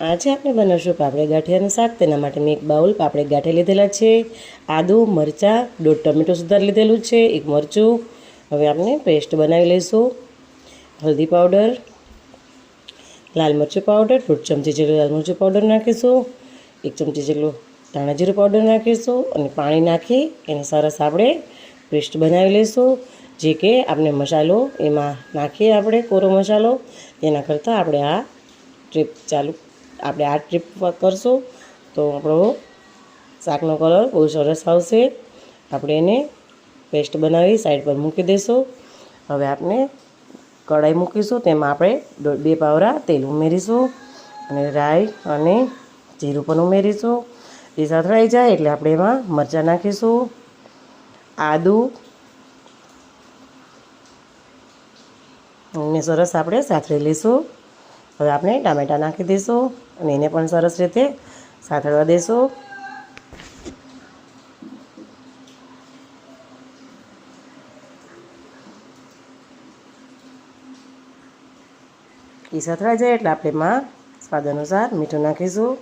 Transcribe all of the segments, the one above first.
આજે આપણે બનાવશું પાપડી ગાંઠિયાનું શાક. તેના માટે મેં એક બાઉલ પાપડી ગાંઠે લીધેલા છે. આદું, મરચાં, દોઢ ટમેટો સુધાર લીધેલું છે. એક મરચું. હવે આપણે પેસ્ટ બનાવી લઈશું. હલ્દી પાવડર, લાલ મરચું પાવડર, દોઢ ચમચી જેટલું લાલ મરચું પાવડર નાખીશું. એક ચમચી જેટલું ધાણાજીરું પાવડર નાખીશું અને પાણી નાખી એને સરસ આપણે પેસ્ટ બનાવી લઈશું. જે કે આપણે મસાલો એમાં નાખીએ આપણે કોરો મસાલો. તેના કરતાં આપણે આ ટ્રીપ ચાલુ આપણે આ ટ્રીપ કરશું, તો આપણો શાકનો કલર બહુ સરસ આવશે. આપણે એને પેસ્ટ બનાવી સાઈડ પર મૂકી દઈશું હવે આપણે કઢાઈ મૂકીશું, તેમાં આપણે બે પાવરા તેલ ઉમેરીશું અને રાઈ અને જીરું પણ ઉમેરીશું. એ અથડાઈ જાય એટલે આપણે એમાં મરચાં નાખીશું, આદું એને સરસ આપણે સાતરી લઈશું હવે આપણે ટામેટાં નાખી દઈશું અને એને પણ સરસ રીતે સાથળવા દઈશું. એ સથળાઈ જાય એટલે આપણે એમાં સ્વાદ અનુસાર મીઠું નાખીશું.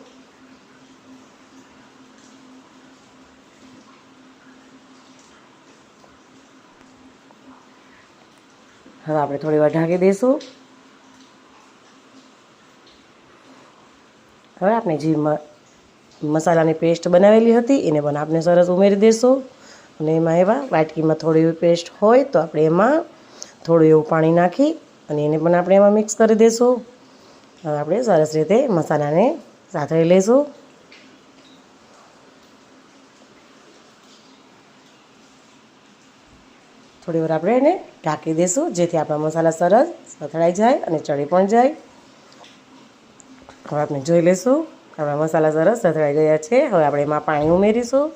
હવે આપણે થોડી વાર ઢાંકી દઈશું. હવે આપણે જે મસાલાની પેસ્ટ બનાવેલી હતી, એને પણ આપણે સરસ ઉમેરી દઈશું અને એમાં એવા વાટકીમાં થોડી એવી પેસ્ટ હોય તો આપણે એમાં થોડું એવું પાણી નાખી અને એને પણ આપણે એમાં મિક્સ કરી દઈશું હવે આપણે સરસ રીતે મસાલાને સાથળી લઈશું થોડી વાર આપણે એને ઢાંકી દઈશું જેથી આપણા મસાલા સરસ સથળાઈ જાય અને ચડી પણ જાય. હવે આપણે જોઈ લઈશું આપણા મસાલા સરસ સથળાઈ ગયા છે. હવે આપણે એમાં પાણી ઉમેરીશું.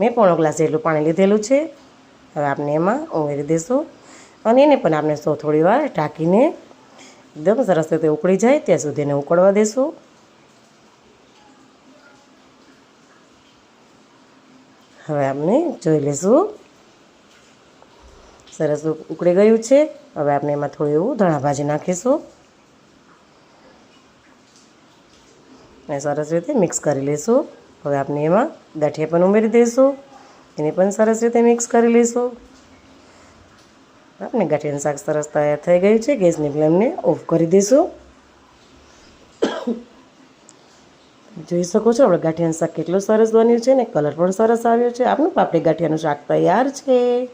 મેં પોણો ગ્લાસ જેટલું પાણી લીધેલું છે. હવે આપણે એમાં ઉમેરી દઈશું. અને એને પણ આપણે સો થોડી વાર ઢાંકીને એકદમ સરસ રીતે ઉકળી જાય. ત્યાં સુધી એને ઉકળવા દઈશું. હવે આપણે જોઈ લઈશું. સરસ ઉકળી ગયું છે. હવે આપણે એમાં થોડું એવું ધાણા ભાજી નાખીશું. અને સરસ રીતે મિક્સ કરી લઈશું. હવે આપણે એમાં ગાંઠિયા પણ ઉમેરી દઈશું. એને પણ સરસ રીતે મિક્સ કરી લઈશું. આપણે ગાંઠિયાનું શાક સરસ તૈયાર થઈ ગયું છે. ગેસની ફ્લેમને ઓફ કરી દઈશું. જોઈ શકો છો, આપણે ગાંઠિયાનું શાક કેટલું સરસ બન્યું છે ને કલર પણ સરસ આવ્યો છે. આપણું પાપડી ગાંઠિયાનું શાક તૈયાર છે.